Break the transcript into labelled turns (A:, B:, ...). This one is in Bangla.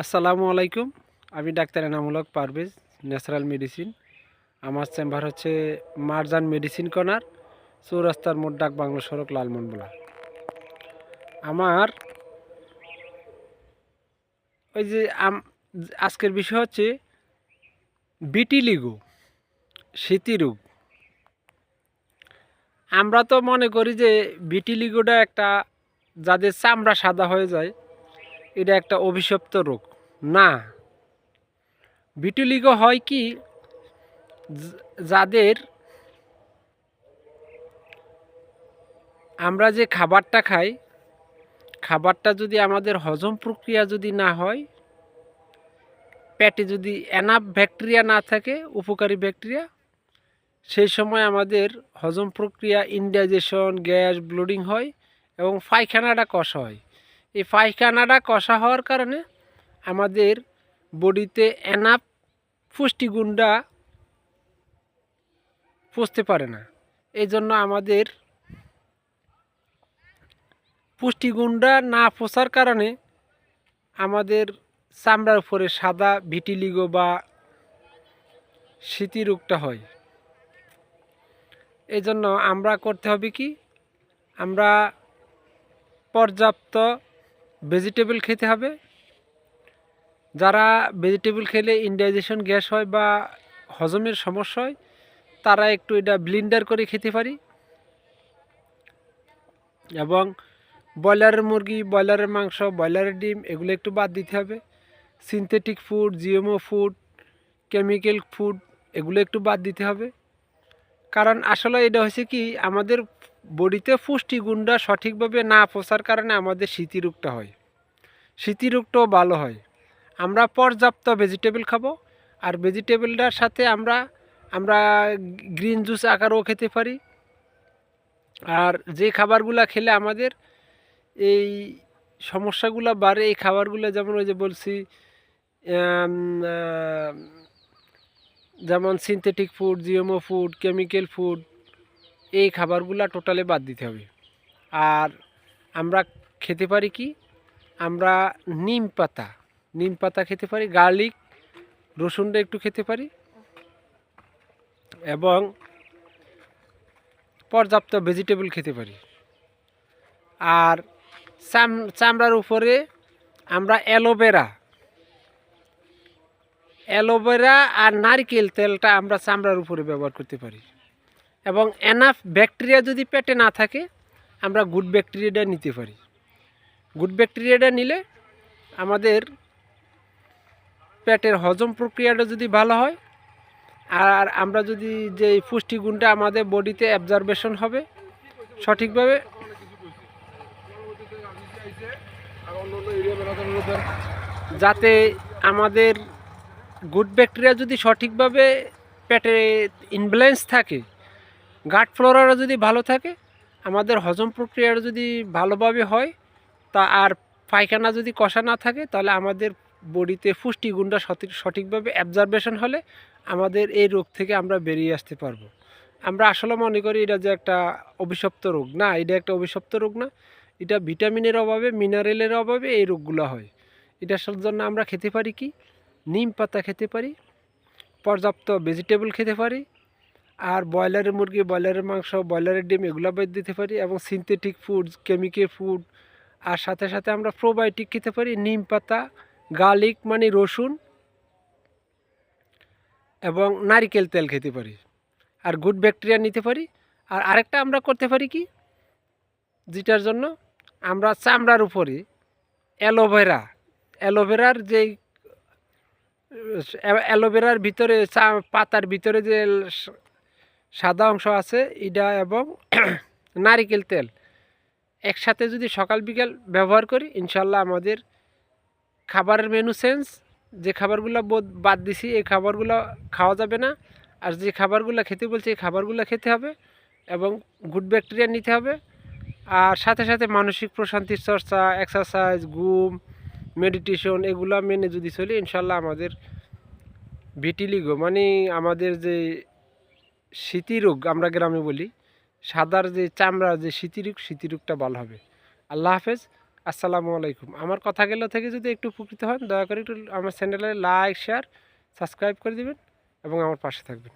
A: আসসালামু আলাইকুম। আমি ডাক্তার এনামূলক পারভেজ, ন্যাচারাল মেডিসিন। আমার চেম্বার হচ্ছে মারজান মেডিসিন কর্নার, চৌরাস্তার মোট ডাক বাংলা সড়ক লালমনবোলা আমার ওই যে আজকের বিষয় হচ্ছে বিটিলিগো স্মৃতিরোগ আমরা তো মনে করি যে বিটিলিগোটা একটা যাদের চামড়া সাদা হয়ে যায় এটা একটা অভিশপ্ত রোগ। না। বিটুলিগো হয় কি? যাদের আমরা যে খাবারটা খাই, খাবারটা যদি আমাদের হজম প্রক্রিয়া যদি না হয়, পেটে যদি এনাফ ব্যাকটেরিয়া না থাকে, উপকারী ব্যাকটেরিয়া, সেই সময় আমাদের হজম প্রক্রিয়া, ইনডাইজেশন, গ্যাস, ব্লোডিং হয় এবং পায়খানাটা কষা হয়। এই পায়খানাটা কষা হওয়ার কারণে আমাদের বডিতে এনাফ পুষ্টিগুণটা পুষতে পারে না। এই জন্য আমাদের পুষ্টিগুণটা না পোষার কারণে আমাদের চামড়ার উপরে সাদা ভিটিলিগো বা স্মৃতি রোগটা হয়। এই জন্য আমরা করতে হবে কি? আমরা পর্যাপ্ত ভেজিটেবল খেতে হবে। যারা ভেজিটেবল খেলে ইনডাইজেশন গ্যাস হয় বা হজমের সমস্যা হয়, তারা একটু এটা ব্লিন্ডার করে খেতে পারি। এবং ব্রয়লারের মুরগি, ব্রয়লারের মাংস, ব্রয়লারের ডিম, এগুলো একটু বাদ দিতে হবে। Synthetic food GMO food chemical food এগুলো একটু বাদ দিতে হবে। কারণ আসলে এটা হচ্ছে কি, আমাদের বডিতে পুষ্টিগুণটা সঠিকভাবে না পৌঁছার কারণে আমাদের স্মৃতিরোগটা হয়। স্মৃতিরোগটাও ভালো হয়। আমরা পর্যাপ্ত ভেজিটেবল খাব আর ভেজিটেবলটার সাথে আমরা আমরা গ্রিন জুস আকারেও খেতে পারি। আর যে খাবারগুলো খেলে আমাদের এই সমস্যাগুলো বাড়ে, এই খাবারগুলো যেমন ওই যে বলছি যেমন synthetic food GMO food chemical food এই খাবারগুলো টোটালে বাদ দিতে হবে। আর আমরা খেতে পারি কি? আমরা নিম পাতা নিম পাতা খেতে পারি গার্লিক রসুনটা একটু খেতে পারি এবং পর্যাপ্ত ভেজিটেবল খেতে পারি। আর চাম, চামড়ার উপরে আমরা অ্যালোভেরা অ্যালোভেরা আর নারকেল তেলটা আমরা চামড়ার উপরে ব্যবহার করতে পারি। এবং এনাফ ব্যাকটেরিয়া যদি পেটে না থাকে, আমরা গুড ব্যাকটেরিয়াটা নিতে পারি। গুড ব্যাকটেরিয়াটা নিলে আমাদের পেটের হজম প্রক্রিয়াটা যদি ভালো হয়, আর আমরা যদি যে পুষ্টিগুণটা আমাদের বডিতে অ্যাবজারভেশন হবে, সঠিকভাবে যাতে আমাদের গুড ব্যাকটেরিয়া যদি সঠিকভাবে পেটে ইনব্যালেন্স থাকে গাট ফ্লোরাটা যদি ভালো থাকে, আমাদের হজম প্রক্রিয়াটা যদি ভালোভাবে হয়, তা আর পায়খানা যদি কষা না থাকে, তাহলে আমাদের বডিতে পুষ্টিগুণটা সঠিক, সঠিকভাবে অ্যাবজারভেশন হলে আমাদের এই রোগ থেকে আমরা বেরিয়ে আসতে পারব। আমরা আসলে মনে করি এটা যে একটা অভিশপ্ত রোগ। না, এটা একটা অভিশপ্ত রোগ না। এটা ভিটামিনের অভাবে মিনারেলের অভাবে এই রোগগুলো হয়। এটার জন্য আমরা খেতে পারি কি? নিম পাতা খেতে পারি, পর্যাপ্ত ভেজিটেবল খেতে পারি, আর ব্রয়লারের মুরগি, ব্রয়লারের মাংস, ব্রয়লারের ডিম এগুলো বেদ দিতে পারি এবং সিনথেটিক ফুড কেমিক্যাল ফুড আর সাথে সাথে আমরা প্রোবায়োটিক খেতে পারি, নিম পাতা গার্লিক মানে রসুন এবং নারিকেল তেল খেতে পারি, আর গুড ব্যাকটেরিয়া নিতে পারি, আর আরেকটা আমরা করতে পারি কি, যেটার জন্য আমরা চামড়ার উপরে অ্যালোভেরা অ্যালোভেরার যেই অ্যালোভেরার ভিতরে, চা- পাতার ভিতরে যে সাদা অংশ আছে এটা এবং নারিকেল তেল। একসাথে যদি সকাল, বিকাল ব্যবহার করি, ইনশাল্লাহ আমাদের খাবারের মেনু সেন্স যে খাবারগুলো বাদ দিছি, এই খাবারগুলো খাওয়া যাবে না। আর যে খাবারগুলো খেতে বলছি, এই খাবারগুলো খেতে হবে এবং গুড ব্যাকটেরিয়া নিতে হবে। আর সাথে সাথে মানসিক প্রশান্তির চর্চা এক্সারসাইজ ঘুম মেডিটেশন এগুলো মেনে যদি চলি, ইনশাল্লাহ আমাদের ভিটিলিগো মানে আমাদের যে স্মৃতিরোগ আমরা গ্রামে বলি, সাদার যে চামড়া, যে স্মৃতিরোগ স্মৃতিরোগটা ভালো হবে। আল্লাহ হাফেজ, আসসালামু আলাইকুম। আমার কথাগুলো থেকে যদি একটু উপকৃত হন, দয়া করে একটু আমার চ্যানেলে লাইক শেয়ার সাবস্ক্রাইব করে দিবেন এবং আমার পাশে থাকবেন।